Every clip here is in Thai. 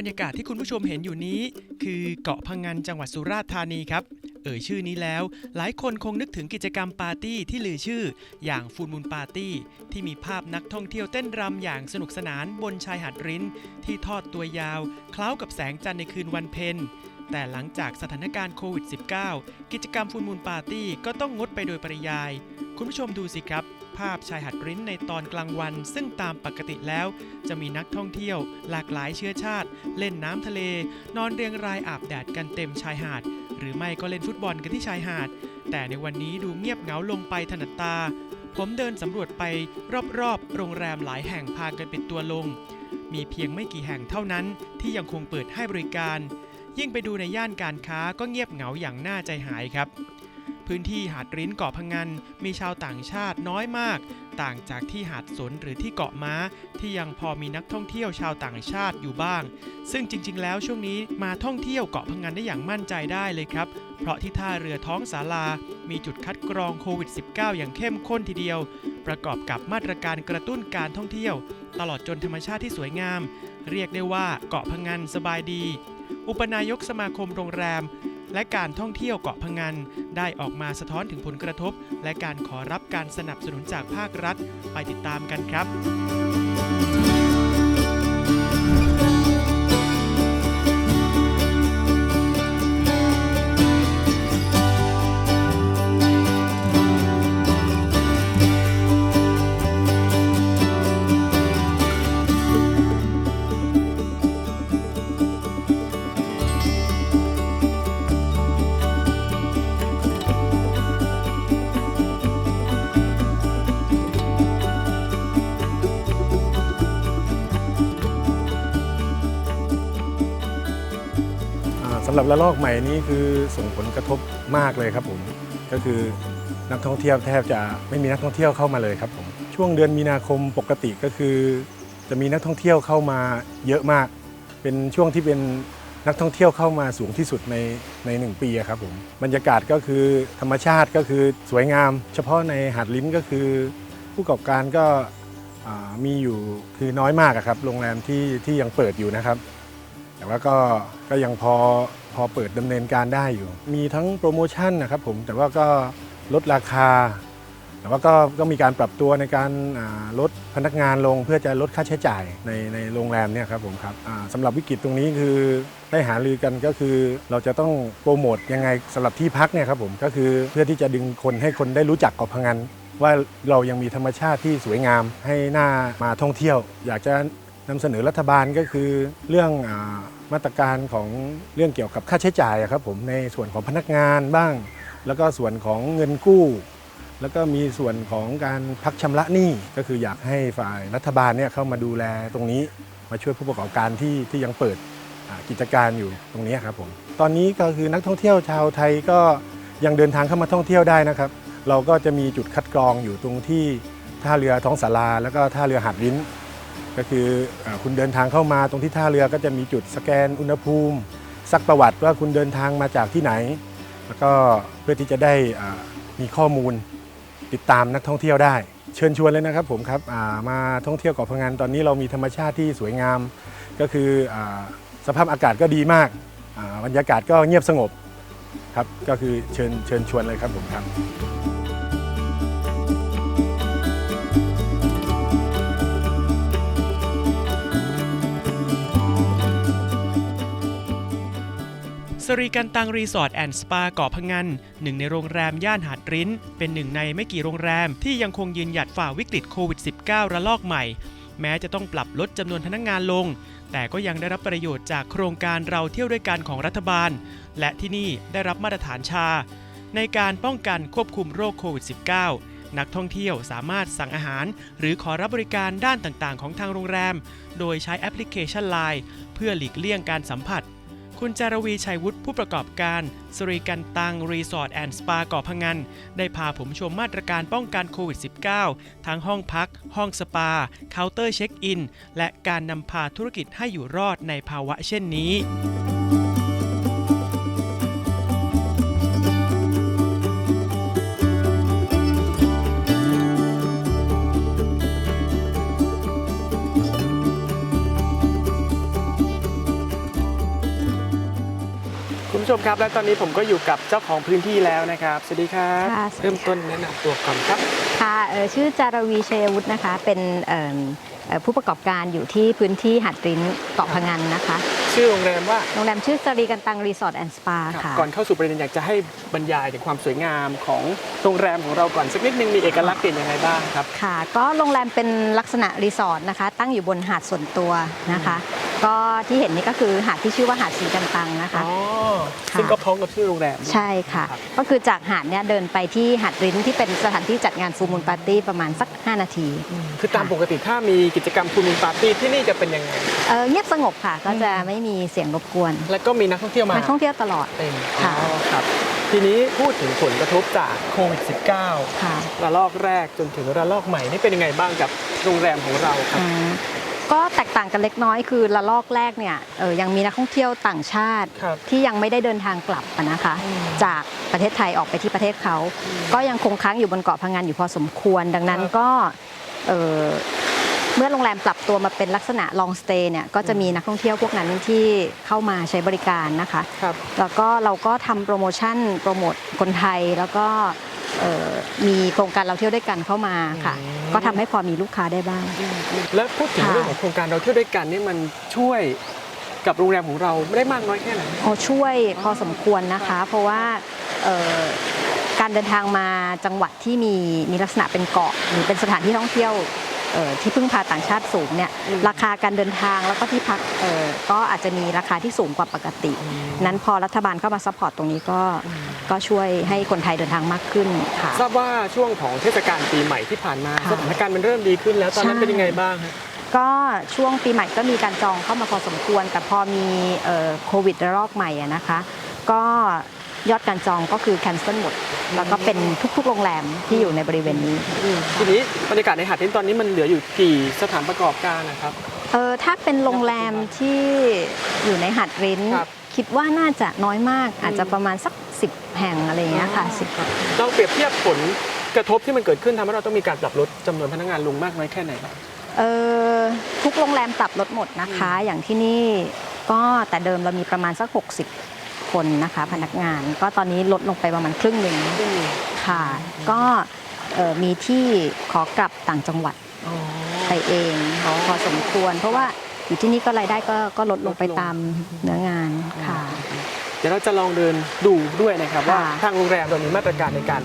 บรรยากาศที่คุณผู้ชมเห็นอยู่นี้ คือเกาะพังงานจังหวัดสุราษฎร์ธานีครับ เอ่ยชื่อนี้แล้ว หลายคนคงนึกถึงกิจกรรมปาร์ตี้ที่ลือชื่อ อย่างฟูลมูลปาร์ตี้ ที่มีภาพนักท่องเที่ยวเต้นรำอย่างสนุกสนานบนชายหาดริ้น ที่ทอดตัวยาวคล้ากับแสงจันทร์ในคืนวันเพ็ญแต่หลังจากสถานการณ์โควิด -19 กิจกรรมฟูลมูลปาร์ตี้ก็ต้องงดไปโดยปริยาย คุณผู้ชมดูสิครับ ภาพชายหาดริ้นในตอนกลางวัน ซึ่งตามปกติแล้ว จะมีนักท่องเที่ยว หลากหลายเชื้อชาติ เล่นน้ำทะเล นอนเรียงรายอาบแดดกันเต็มชายหาด หรือไม่ก็เล่นฟุตบอลกันที่ชายหาด แต่ในวันนี้ดูเงียบเหงาลงไปถนัดตา ผมเดินสำรวจไปรอบๆ โรงแรมหลายแห่งพากันปิดตัวลง มีเพียงไม่กี่แห่งเท่านั้น ที่ยังคงเปิดให้บริการ ยิ่งไปดูในย่านการค้าก็เงียบเหงาอย่างน่าใจหายครับ พื้นที่หาดริ้นเกาะพังงานมีชาวต่างชาติน้อยมาก ต่างจากที่หาดสนหรือที่เกาะม้า ที่ยังพอมีนักท่องเที่ยวชาวต่างชาติอยู่บ้าง ซึ่งจริง ๆ แล้วช่วงนี้มาท่องเที่ยวเกาะพังงานได้อย่างมั่นใจได้เลยครับ เพราะที่ท่าเรือท้องสาลา มีจุดคัดกรองโควิด -19 อย่างเข้มข้นทีเดียว ประกอบกับมาตรการกระตุ้นการท่องเที่ยว ตลอดจนธรรมชาติที่สวยงาม เรียกได้ว่าเกาะพังงานสบายดี อุปนายกสมาคมโรงแรม และการท่องเที่ยวเกาะพังัน ได้ออกมาสะท้อนถึงผลกระทบ และการขอรับการสนับสนุนจากภาครัฐ ไปติดตามกันครับ รับระลอกใหม่นี้คือส่งผลกระทบมากเลยครับผมก็คือนักท่องเที่ยวแทบจะไม่มีนักท่องเที่ยวเข้ามาเลยครับผมช่วงเดือนมีนาคมปกติก็คือ จะมีนักท่องเที่ยวเข้ามาเยอะมาก เป็นช่วงที่เป็นนักท่องเที่ยวเข้ามาสูงที่สุดในในหนึ่งปีครับผมบรรยากาศก็คือธรรมชาติก็คือสวยงาม เฉพาะในหาดลิ้นก็คือ ผู้ประกอบการก็มีอยู่คือน้อยมากครับโรงแรมที่ที่ยังเปิดอยู่นะครับ แต่ว่าก็ก็ยังพอ พอเปิดดำเนินการได้อยู่ มีทั้งโปรโมชั่นนะครับผมแต่ว่าก็ลดราคา แต่ว่าก็ก็มีการปรับตัวในการลดพนักงานลงเพื่อจะลดค่าใช้จ่ายในในโรงแรมเนี่ยครับผมครับสำหรับวิกฤตตรงนี้คือได้หารือกันก็คือเราจะต้องโปรโมทยังไงสำหรับที่พักเนี่ยครับผมก็คือเพื่อที่จะดึงคนให้คนได้รู้จักเกาะพังงานว่าเรายังมีธรรมชาติที่สวยงามให้หน้ามาท่องเที่ยว อยากจะนำเสนอรัฐบาลก็คือเรื่องอ มาตรการของเรื่องเกี่ยวกับค่าใช้จ่ายครับผมในส่วนของพนักงานบ้าง แล้วก็ส่วนของเงินกู้ แล้วก็มีส่วนของการพักชำระหนี้ก็คืออยากให้ฝ่ายรัฐบาลเนี่ยเข้ามาดูแลตรงนี้มาช่วยผู้ประกอบการที่ที่ยังเปิดกิจการอยู่ตรงนี้ครับผมตอนนี้ก็คือนักท่องเที่ยวชาวไทยก็ยังเดินทางเข้ามาท่องเที่ยวได้นะครับ เราก็จะมีจุดคัดกรองอยู่ตรงที่ท่าเรือท้องสาราแล้วก็ท่าเรือหาดลิ้น ก็คืออคุณเดินทางเข้ามาตรงที่ท่าเรือก็จะมีจุดสแกนอุณหภูมิ ซักประวัติว่าคุณเดินทางมาจากที่ไหน แล้วก็เพื่อที่จะได้มีข้อมูลติดตามนักท่องเที่ยวได้ เชิญชวนเลยนะครับผมครับามาท่องเที่ยวเกาะพังงานตอนนี้เรามีธรรมชาติที่สวยงาม ก็คืออสภาพอากาศก็ดีมากาบรรยากาศก็เงียบสงบครับก็คือเชิญเชิญชวนเลยครับผมครับ สรีกันตังรีสอร์ทแอนด์สปาเกาะพังงานหนึ่งในโรงแรมย่านหาดริ้น เป็นหนึ่งในไม่กี่โรงแรมที่ยังคงยืนหยัดฝ่าวิกฤตโควิด -19 ระลอกใหม่ แม้จะต้องปรับลดจำนวนพนักงงานลง แต่ก็ยังได้รับประโยชน์จากโครงการเราเที่ยวด้วยกันของรัฐบาล และที่นี่ได้รับมาตรฐานชา ในการป้องกันควบคุมโรคโควิด -19 นักท่องเที่ยวสามารถสั่งอาหาร หรือขอรับบริการด้านต่างๆ ของทางโรงแรม โดยใช้แอปพลิเคชัน Line เพื่อหลีกเลี่ยงการสัมผัส คุณจารวีชัยวุฒิผู้ประกอบการสรีกันตังรีสอร์ทแอนด์สปาเกาะพังงานได้พาผมชมมาตรการป้องกันโควิด -19 ทั้งห้องพัก ห้องสปา เคาน์เตอร์เช็คอิน และการนำพาธุรกิจให้อยู่รอดในภาวะเช่นนี้ ชมครับ และตอนนี้ผมก็อยู่กับเจ้าของพื้นที่แล้วนะครับ สวัสดีครับค่ะสวัสดีค่ะ เริ่มต้นแนะนำตัวก่อนครับ ค่ะเอ่อชื่อจารวีชัยวุฒินะคะ เป็นเอิ่มเอ่อผู้ประกอบการอยู่ที่พื้นที่หัดริ้นเกาะพะงันนะคะ ชื่อโรงแรมว่าโรงแรมชื่อสรีกันตังรีสอร์ทแอนด์สปาค่ะ ก่อนเข้าสู่ประเด็นอยากจะให้บรรยายถึงความสวยงามของโรงแรมของเราก่อนสักนิดนึงมีเอกลักษณ์เด่นยังไงบ้างครับ ค่ะ ก็โรงแรมเป็นลักษณะรีสอร์ทนะคะ ตั้งอยู่บนหาดส่วนตัวนะคะ ก็ที่เห็นนี่ก็คือหาดที่ชื่อว่าหาดสีกันตังนะคะ อ๋อค่ะ ซึ่งก็พ้องกับชื่อโรงแรม ใช่ค่ะ ครับ ก็คือจากหาดเนี่ยเดินไปที่หาดริ้นที่เป็นสถานที่จัดงานฟูมูลปาร์ตี้ประมาณสัก 5 นาทีคือตามปกติถ้ามีกิจกรรมฟูลมูลปาร์ตี้ที่นี่จะเป็นยังไง เอ่อเงียบสงบค่ะก็จะไม่มีเสียงรบกวนแล้วก็มีนักท่องเที่ยวมานักท่องเที่ยวตลอด เต็มค่ะอ๋อครับ ทีนี้พูดถึงผลกระทบจากโควิด -19 ค่ะระลอกแรกจนถึงระลอกใหม่นี่เป็นยังไงบ้างกับโรงแรมของเราครับอืม ก็แตกต่างกันเล็กน้อยคือระลอกแรกเนี่ยเออยังมีนักท่องเที่ยวต่างชาติครับที่ยังไม่ได้เดินทางกลับอะนะคะ อืมจากประเทศไทยออกไปที่ประเทศเขา ก็ยังคงค้างอยู่บนเกาะพังงานอยู่พอสมควร ดังนั้นครับ ก็เอ่อเมื่อโรงแรมปรับตัวมาเป็นลักษณะ long stay เนี่ยก็จะมีนักท่องเที่ยวพวกนั้นที่เข้ามาใช้บริการนะคะ ครับ แล้วก็เราก็ทำโปรโมชั่นโปรโมทคนไทยแล้วก็เอ่อ มีโครงการเราเที่ยวด้วยกันเข้ามาค่ะอืมก็ทำให้พอมีลูกค้าได้บ้าง และพูดถึงค่ะเรื่องของโครงการเราเที่ยวด้วยกันนี่มันช่วยกับโรงแรมของเราไม่ได้มากน้อยแค่ไหนโอช่วยพอสมควรนะคะ เพราะว่าเอ่อการเดินทางมาจังหวัดที่มีมีลักษณะเป็นเกาะหรือเป็นสถานที่ท่องเที่ยวเอ่อที่พึ่งพาต่างชาติสูงเนี่ยอืมราคาการเดินทางแล้วก็ที่พักเอ่อก็อาจจะมีราคาที่สูงกว่าปกติ นั้นพอรัฐบาลเข้ามาซัพพอร์ตตรงนี้ก็ ก็ช่วยให้คนไทยเดินทางมากขึ้นค่ะ ทราบว่าช่วงของเทศกาลปีใหม่ที่ผ่านมาค่ะสถานการณ์มันเริ่มดีขึ้นแล้วตอนนั้นใช่เป็นยังไงบ้างฮะ ก็ช่วงปีใหม่ก็มีการจองเข้ามาพอสมควร แต่พอมีเอ่อโควิดระลอกใหม่อะนะคะ ก็ยอดการจองก็คือแคนเซิลหมด แล้วก็เป็นทุกๆ โรงแรมที่อยู่ในบริเวณนี้ ทีนี้บรรยากาศในหาดนี้ตอนนี้มันเหลืออยู่กี่สถานประกอบการนะครับ เออถ้าเป็นโรงแรมที่อยู่ในหัดริ้น ครับคิดว่าน่าจะน้อยมาก อาจจะประมาณสัก 10 แห่งอะไรอย่างเงี้ยค่ะสิบเราเปรียบเทียบผลกระทบที่มันเกิดขึ้นทำให้เราต้องมีการปรับลดจำนวนพนักงานลงมากน้อยแค่ไหนครับ เออทุกโรงแรมปรับลดหมดนะคะ อย่างที่นี่ก็แต่เดิมเรามีประมาณสัก 60 คนนะคะ พนักงานก็ตอนนี้ลดลงไปประมาณครึ่งหนึ่งค่ะก็เอ่อมีที่ขอกลับต่างจังหวัดไปเอง พอสมควร เพราะว่า อยู่ที่นี่ก็รายได้ก็ก็ลดลงไปลดลงตามเนื้องานค่ะ เดี๋ยวเราจะลองเดินดูด้วยนะครับค่ะว่าทางโรงแรมเรามีมาตรการในการ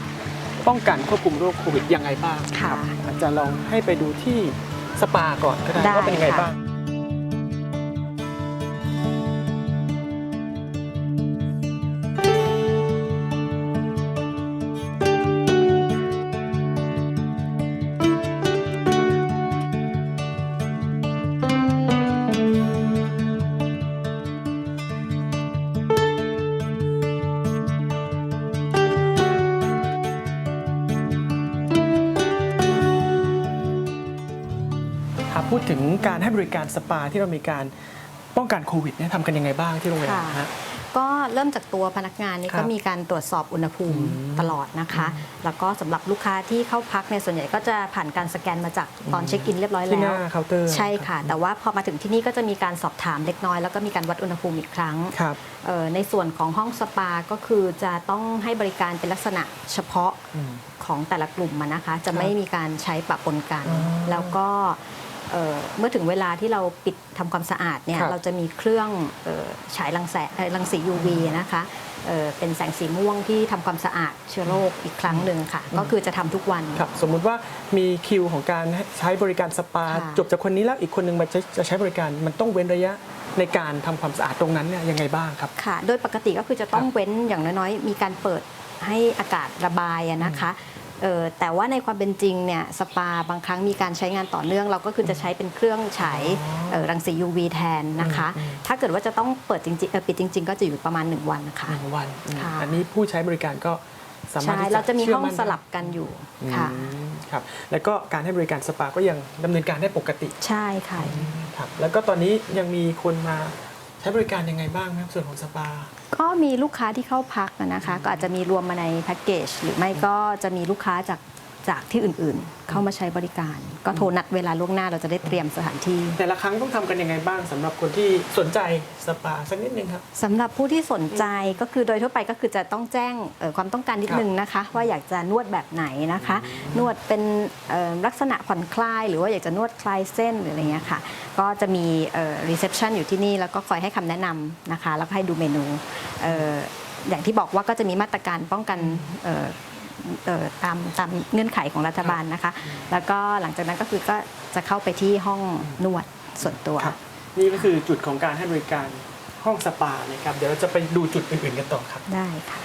ป้องกันควบคุมโรคโควิดยังไงบ้างค่ะรับอาจจะลองให้ไปดูที่สปาก่อนก็ได้ได้ว่าเป็นยังไงค่ะบ้าง ถึงการให้บริการสปาที่เรามีการป้องกันโควิดเนี่ยทำกันยังไงบ้างที่โรงแรมค่ะฮะ ก็เริ่มจากตัวพนักงานนี่ครับก็มีการตรวจสอบอุณหภูมิอืมตลอดนะคะ แล้วก็สำหรับลูกค้าที่เข้าพักเนี่ยส่วนใหญ่ก็จะผ่านการสแกนมาจากตอนเช็คอินเรียบร้อยที่หแล้น้าวเคาน์เตอร์ ใช่ค่ะ แต่ว่าพอมาถึงที่นี่ก็จะมีการสอบถามเล็กน้อยแล้วก็มีการวัดอุณหภูมิอีกครั้ง ครับ เอ่อในส่วนของห้องสปาก็คือจะต้องให้บริการเป็นลักษณะเฉพาะอืมของแต่ละกลุ่มอะนะคะ จะครับไม่มีการใช้ปะปนกันอ๋อแล้วก็ เอ่อเมื่อถึงเวลาที่เราปิดทำความสะอาดเนี่ยครับเราจะมีเครื่องเอ่อฉายรังแสงเอ่อรังสี UV นะคะเอ่อเป็นแสงสีม่วงที่ทำความสะอาดเชื้อโรคอีกครั้งหนึ่งค่ะ ก็คือจะทำทุกวันครับสมมุติว่ามีคิวของการใช้บริการสปาค่ะจบจากคนนี้แล้วอีกคนนึงมาจะจะใช้บริการมันต้องเว้นระยะในการทำความสะอาดตรงนั้นเนี่ยยังไงบ้างครับค่ะ โดยปกติก็คือจะต้องครับเว้นอย่างน้อยๆ มีการเปิดให้อากาศระบายอะนะคะ เอ่อแต่ว่าในความเป็นจริงเนี่ยสปาบางครั้งมีการใช้งานต่อเนื่อง เราก็คือจะใช้เป็นเครื่องฉายเอ่อรังสี UV แทนนะคะอืมถ้าเกิดว่าจะต้องเปิดจริงๆเอ่อปิดจริง ๆ ก็จะอยู่ประมาณ 1 วันนะคะ หนึ่งวันอืมค่ะ อันนี้ผู้ใช้บริการก็สามารถใช่ที่เราจะมีชื่ห้องนสลับกันอยู่อืมค่ะครับแล้วก็การให้บริการสปาก็ยังดำเนินการได้ปกติใช่ค่ะ ครับแล้วก็ตอนนี้ยังมีคนมาใช้บริการยังไงบ้างครับส่วนของสปา ก็มีลูกค้าที่เข้าพักนะคะ ก็อาจจะมีรวมมาในแพ็กเกจหรือไม่ก็จะมีลูกค้าจาก จากที่อื่นๆ เข้ามาใช้บริการ ก็โทรนัดเวลาล่วงหน้าเราจะได้เตรียมสถานที่ แต่ละครั้งต้องทำกันยังไงบ้างสำหรับคนที่สนใจสปาสักนิดนึงครับ สำหรับผู้ที่สนใจก็คือโดยทั่วไปก็คือจะต้องแจ้งเอ่อความต้องการนิดครับนึงนะคะ ว่าอยากจะนวดแบบไหนนะคะ นวดเป็นเอ่อลักษณะผ่อนคลาย หรือว่าอยากจะนวดคลายเส้นหรืออะไรเงี้ยค่ะ ก็จะมีรีเซพชันอยู่ที่นี่ แล้วก็คอยให้คำแนะนำนะคะ แล้วก็ให้ดูเมนูเอ่ออย่างที่บอกว่าก็จะมีมาตรการป้องกันเอ่อเอ่อ ตามตามเงื่อนไขของรัฐบาลนะคะ แล้วก็หลังจากนั้นก็คือก็จะเข้าไปที่ห้องนวดส่วนตัวครับนี่ก็คือจุดของการให้บริการห้องสปานะครับ เดี๋ยวเราจะไปดูจุดอื่นๆกันต่อครับ ได้ค่ะ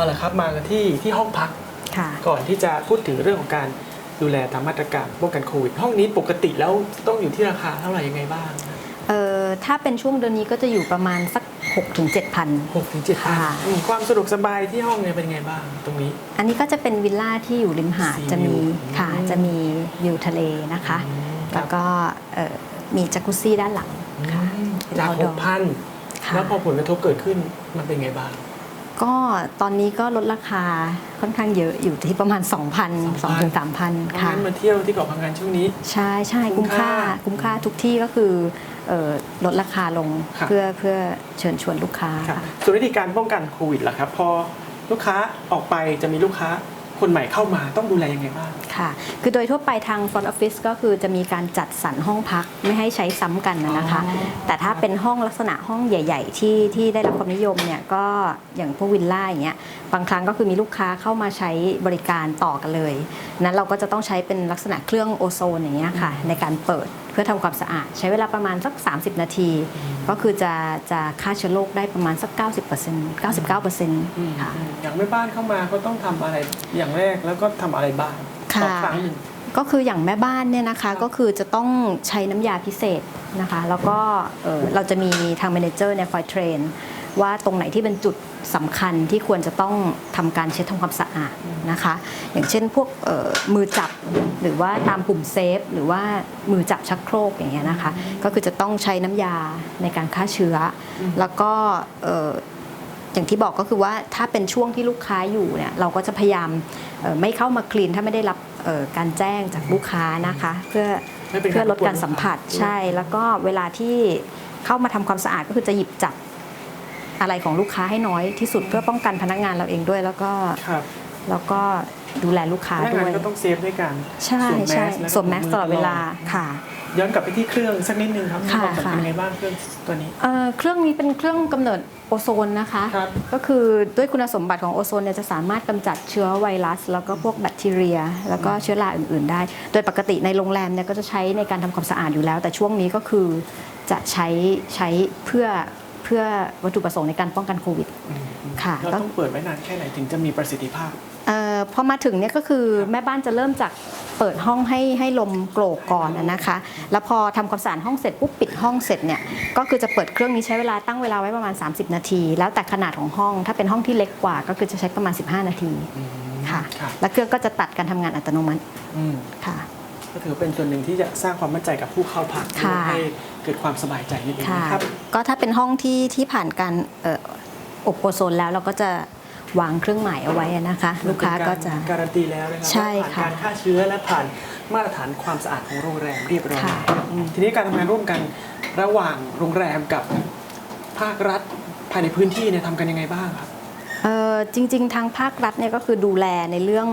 เอาละครับมากันที่ที่ห้องพักค่ะก่อนที่จะพูดถึงเรื่องของการดูแลตามมาตรการป้องกันโควิดห้องนี้ปกติแล้วต้องอยู่ที่ราคาเท่าไหร่ยังไงบ้างเอ่อถ้าเป็นช่วงเดือนนี้ก็จะอยู่ประมาณสัก6-7ถึง7,000หกถึงเจ็ดพันค่ะอืมความสะดวกสบายที่ห้องเนี่ยเป็นไงบ้างตรงนี้ อันนี้ก็จะเป็นวิลล่าที่อยู่ริมหาด Sea จะมี view ค่ะอืมจะมีวิวทะเลนะคะอืมครับแล้วก็เอ่อมีจักรุซี่ด้านหลังค่ะจากห outdoor กพันค่ะแล้วพอผลกระทบเกิดขึ้นมันเป็นไงบ้าง ก็ตอนนี้ก็ลดราคาค่อนข้างเยอะอยู่ที่ประมาณ 2,000 2ถึง3,000เพราะค่ะงั้นมาเที่ยวที่เกาะพังงานช่วงนี้ ใช่ใช่คุ้คุ้มมค่าค่า คุ้มค่าทุกที่ก็คือเอ่อลดราคาลงครับเพื่อเพื่อเชิญชวนลูกค้าครับค่ะส่วนวิธีการป้องกันโควิดล่ะครับพอลูกค้าออกไปจะมีลูกค้า คนใหม่เข้ามาต้องดูแลยังไงบ้าง ค่ะ คือโดยทั่วไปทาง front office ก็คือจะมีการจัดสรรห้องพักไม่ให้ใช้ซ้ำกันนะนะคะอ๋อแต่ถ้าเป็นห้องลักษณะห้องใหญ่ ๆ ที่ที่ได้รับความนิยมเนี่ยก็อย่างพวกวิลล่าอย่างเงี้ย บางครั้งก็คือมีลูกค้าเข้ามาใช้บริการต่อกันเลย นั้นเราก็จะต้องใช้เป็นลักษณะเครื่องโอโซนอย่างเงี้ยค่ะในการเปิดเพื่อทำความสะอาด ใช้เวลาประมาณสัก 30 นาที ก็คือจะจะฆ่าเชื้อโรคได้ประมาณสัก 90% 99%ค่ะอย่างแม่บ้านเข้ามาก็ต้องทำอะไรอย่างแรกแล้วก็ทำอะไรบ้างค่ะต่อครั้งหนึ่งก็คืออย่างแม่บ้านเนี่ยนะคะก็คือจะต้องใช้น้ำยาพิเศษนะคะ แล้วก็เอ่อเราจะมีทางเมเนเจอร์เนี่ยคอยเทรนว่าตรงไหนที่เป็นจุด สำคัญที่ควรจะต้องทำการเช็ดทำความสะอาดนะคะ อย่างเช่นพวกเอ่อมือจับหรือว่าตามปุ่มเซฟ หรือว่ามือจับชักโครกอย่างเงี้ยนะคะ ก็คือจะต้องใช้น้ำยาในการฆ่าเชื้ออแล้วก็เอ่ออย่างที่บอกก็คือว่าถ้าเป็นช่วงที่ลูกค้าอยู่เนี่ยเราก็จะพยายามเอ่อไม่เข้ามาคลีนถ้าไม่ได้รับเอ่อการแจ้งจากลูกค้านะคะ เพื่อไม่เป็นการเพื่อลดการสัมผัสรบกวนลูกค้าใช่ แล้วก็เวลาที่เข้ามาทำความสะอาดก็คือจะหยิบจับ อะไรของลูกค้าให้น้อยที่สุดเพื่อป้องกันพนักงานเราเองด้วย แล้วก็ครับแล้วก็ดูแลลูกค้าพนักด้งาวนยก็ต้องเซฟด้วยกันใช่สวมแมใช่สและสวมแมสตลอดเวลาค่ะ ย้อนกลับไปที่เครื่องสักนิดนึงครับค่ะความสำคัญค่ะเป็นไงบ้างเครื่องตัวนี้ เอ่อเครื่องนี้เป็นเครื่องกำเนิดโอโซนนะคะ ครับ ก็คือด้วยคุณสมบัติของโอโซนเนี่ยจะสามารถกำจัดเชื้อไวรัส แล้วก็พวกแบคทีเรีย แล้วก็เชื้อราอื่น ๆ ได้ โดยปกติในโรงแรมเนี่ยก็จะใช้ในการทำความสะอาดอยู่แล้ว แต่ช่วงนี้ก็คือจะใช้ใช้เพื่อเพื่อวัตถุประสงค์ในการป้องกันโควิดค่ะเราต้องเปิดไว้นานแค่ไหนถึงจะมีประสิทธิภาพเอ่อพอมาถึงเนี่ยก็คือแม่บ้านจะเริ่มจากเปิดห้องให้ให้ลมโกรกก่อนนะนะคะ แล้วพอทำความสะอาดห้องเสร็จปุ๊บปิดห้องเสร็จเนี่ยก็คือจะเปิดเครื่องนี้ใช้เวลาตั้งเวลาไว้ประมาณ 30 นาที แล้วแต่ขนาดของห้องถ้าเป็นห้องที่เล็กกว่า ก็คือจะใช้ประมาณ 15 นาทีค่ะครับแล้วเครื่องก็จะตัดการทำงานอัตโนมัติอืมค่ะ ก็ถือเป็นส่วนหนึ่งที่จะสร้างความมั่นใจกับผู้เข้าพักค่ะ ให้เกิดความสบายใจนิดนึงค่ะ นะครับ ก็ถ้าเป็นห้องที่ที่ผ่านการเอ่ออบโอโซนแล้วเราก็จะวางเครื่องหมายเอาไว้นะคะ ลูกค้าก็จะมันเป็นการการันตีแล้วนะครัใช่ว่าผ่านค่ะการฆ่าเชื้อและผ่านมาตรฐานความสะอาดของโรงแรมเรียบร้อยค่ะอืมทีนี้การทำงานร่วมกันระหว่างโรงแรมกับภาครัฐภายในพื้นที่เนี่ยทำกันยังไงบ้างครับ เอ่อจริง ๆ ทางภาครัฐเนี่ยก็คือดูแลในเรื่อง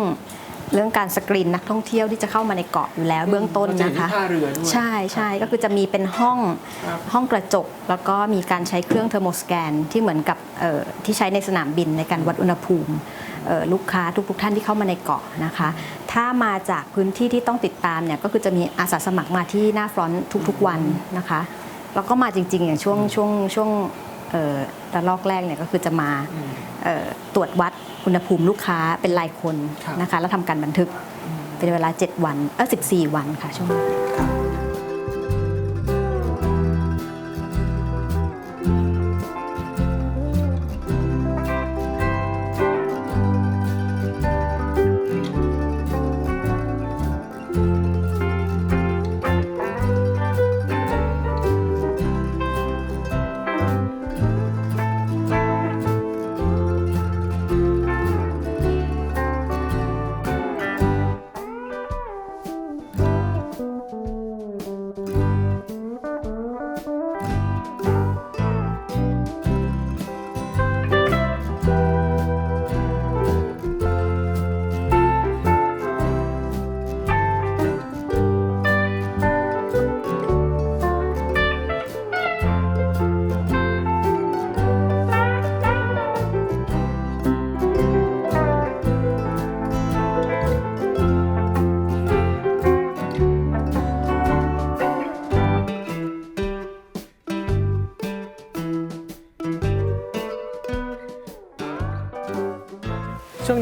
เรื่องการสกรีนนักท่องเที่ยวที่จะเข้ามาในเกาะอยู่แล้วเบื้องต้นนะคะท่าเรือด้วย ใช่ใช่ก็คือจะมีเป็นห้องครับห้องกระจก แล้วก็มีการใช้เครื่องเทอร์โมสแกนที่เหมือนกับเอ่อที่ใช้ในสนามบินในการวัดอุณหภูมิเอ่อลูกค้าทุกๆ ท่านที่เข้ามาในเกาะนะคะ ถ้ามาจากพื้นที่ที่ต้องติดตามเนี่ยก็คือจะมีอาสาสมัครมาที่หน้าฟรอนต์ทุกๆวันนะคะ แล้วก็มาจริง ๆ อย่างช่วงช่วงช่วงเอ่อระลอกแรกเนี่ยก็คือจะมาเอ่อตรวจวัด อุณหภูมิลูกค้าเป็นรายคนครับนะคะ แล้วทำการบันทึกเป็นเวลา 7 วันเออ14 วันค่ะช่วงนี้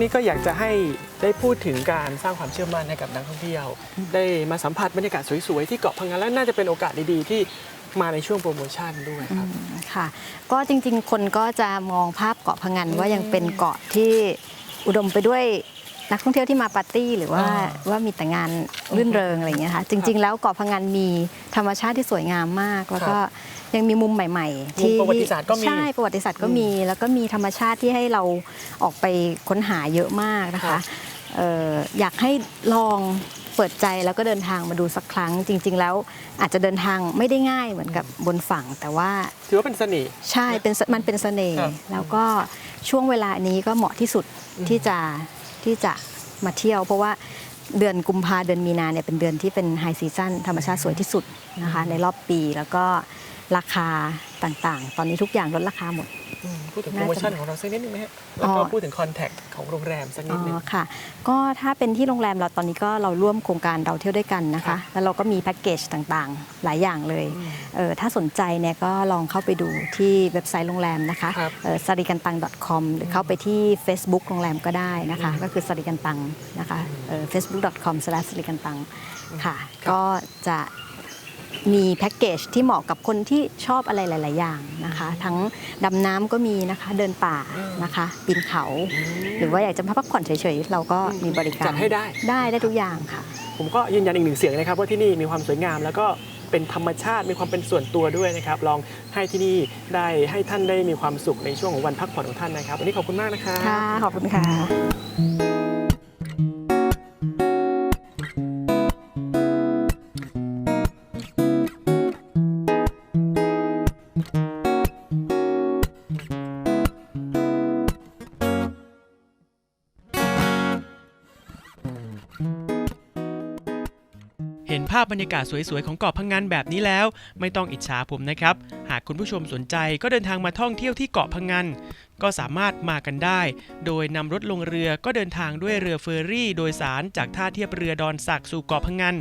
นี้ก็อยากจะให้ได้พูดถึงการสร้างความเชื่อมั่นให้กับนักท่องเที่ยว ได้มาสัมผัสบรรยากาศสวยๆ ที่เกาะพังงานและน่าจะเป็นโอกาสดีๆ ที่มาในช่วงโปรโมชั่นด้วยครับค่ะ ก็จริงๆ คนก็จะมองภาพเกาะพังงานว่ายังเป็นเกาะที่อุดมไปด้วย นักท่องเที่ยวที่มาปาร์ตี้หรือว่าอ่าว่ามีแต่งานรื่นเริงอะไรอย่างเงี้ยค่ะจริง ๆ แล้วเกาะพังงานมีธรรมชาติที่สวยงามมาก แล้วก็ยังมีมุมใหม่ๆ ที่มุมประวัติศาสตร์ก็มีใช่ประวัติศาสตร์ก็มี แล้วก็มีธรรมชาติที่ให้เราออกไปค้นหาเยอะมากนะครัคะบเอ่ออยากให้ลองเปิดใจแล้วก็เดินทางมาดูสักครั้ง จริง ๆ แล้วอาจจะเดินทางไม่ได้ง่ายเหมือนกับบนฝั่งแต่ว่าถือว่าเป็นเสน่ห์ใช่เป็นมันเป็นเสน่ห์ครับแล้วก็ช่วงเวลานี้ก็เหมาะที่สุดที่จะ ที่จะมาเที่ยว เพราะว่าเดือนกุมภาเดือนมีนาเนี่ยเป็นเดือนที่เป็นไฮซีซันธรรมชาติสวยที่สุดนะคะในรอบปีแล้วก็ราคาต่างๆ ตอนนี้ทุกอย่างลดราคาหมด พูดถึงโปรโมชั่นของเราสักนิดนึงไหมฮะแล้วอ๋ก็อพูดถึงคอนแทคของโรงแรมสักนิดนึงอ๋อค่ะ ก็ถ้าเป็นที่โรงแรมเราตอนนี้ก็เราร่วมโครงการเราเที่ยวด้วยกันนะครัคะบแล้วเราก็มีแพ็กเกจต่างๆ หลายอย่างเลยอืมเออถ้าสนใจเนี่ยก็ลองเข้าไปดูที่เว็บไซต์โรงแรมนะคะครับสริกันตัง .com หรือเข้าไปที่ Facebook โรงแรมก็ได้นะคะ ก็คือสริกันตังนะคะเอ่อ facebook.com s l a s กันตังค่ะ ก็จะ มีแพ็กเกจที่เหมาะกับคนที่ชอบอะไรหลาย ๆ อย่างนะคะ ทั้งดำน้ำก็มีนะคะ เดินป่านะคะปีนเขา หรือว่าอยากจะมาพักผ่อนเฉย ๆ เราก็มีบริการจัดให้ได้ได้ได้ทุกอย่างค่ะ ผมก็ยืนยันอีกหนึ่งเสียงนะครับว่าที่นี่มีความสวยงามแล้วก็เป็นธรรมชาติมีความเป็นส่วนตัวด้วยนะครับ ลองให้ที่นี่ได้ให้ท่านได้มีความสุขในช่วงของวันพักผ่อนของท่านนะครับวันนี้ขอบคุณมากนะครับค่ะขอบคุณค่ะ พบรรยากาศสวยๆ ของเกาะพังงานแบบนี้แล้ว ไม่ต้องอิจฉาผมนะครับ หากคุณผู้ชมสนใจก็เดินทางมาท่องเที่ยวที่เกาะพังงาน ก็สามารถมากันได้ โดยนำรถลงเรือก็เดินทางด้วยเรือเฟอร์รี่โดยสารจากท่าเทียบเรือดอนสักสู่เกาะพังงาน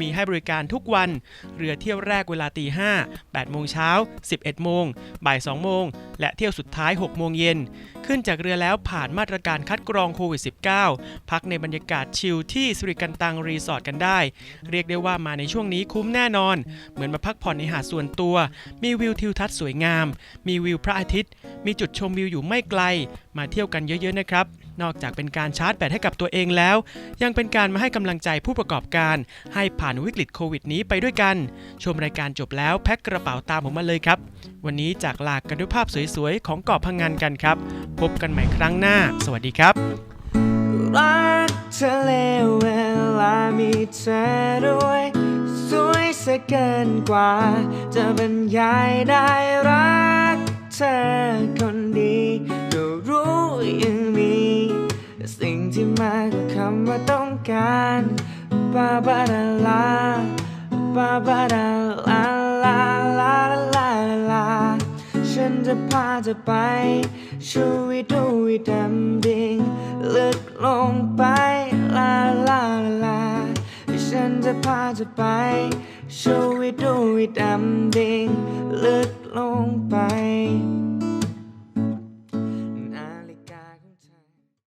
มีให้บริการทุกวัน เรือเที่ยวแรกเวลาตีห้า8โมงเช้า 11 โมง บ่าย 2 โมง และเที่ยวสุดท้าย 6 โมงเย็น ขึ้นจากเรือแล้วผ่านมาตรการคัดกรองโควิด -19 พักในบรรยากาศชิลที่สิริกันตังรีสอร์ทกันได้ เรียกได้ว่ามาในช่วงนี้คุ้มแน่นอน เหมือนมาพักผ่อนในหาดส่วนตัว มีวิวทิวทัศน์สวยงาม มีวิวพระอาทิตย์ มีจุดชมวิวอยู่ไม่ไกล มาเที่ยวกันเยอะๆนะครับ นอกจากเป็นการชาร์จแบตให้กับตัวเองแล้ว ยังเป็นการมาให้กำลังใจผู้ประกอบการ ให้ผ่านวิกฤตโควิดนี้ไปด้วยกัน ชมรายการจบแล้วแพ็คกระเป๋าตามผมมาเลยครับ วันนี้จากลากันด้วยภาพสวยๆของเกาะพังงานกันครับ พบกันใหม่ครั้งหน้า สวัสดีครับรักเธอเลเวลามีเธอด้วยสวยสียเกินกว่า จะบรรยายได้รัก เธอคนดีก็รู้ยังมี สิ่งที่มากกว่าคำว่าต้องกันบาบาดาลาบาบาดาลาลาลาลาลาฉันจะพาเธอไปช่วยดูดำดิ่งลึกลงไปลาลาลาฉันจะพาเธอไปช่วยดูดำดิ่งลึก ลงไป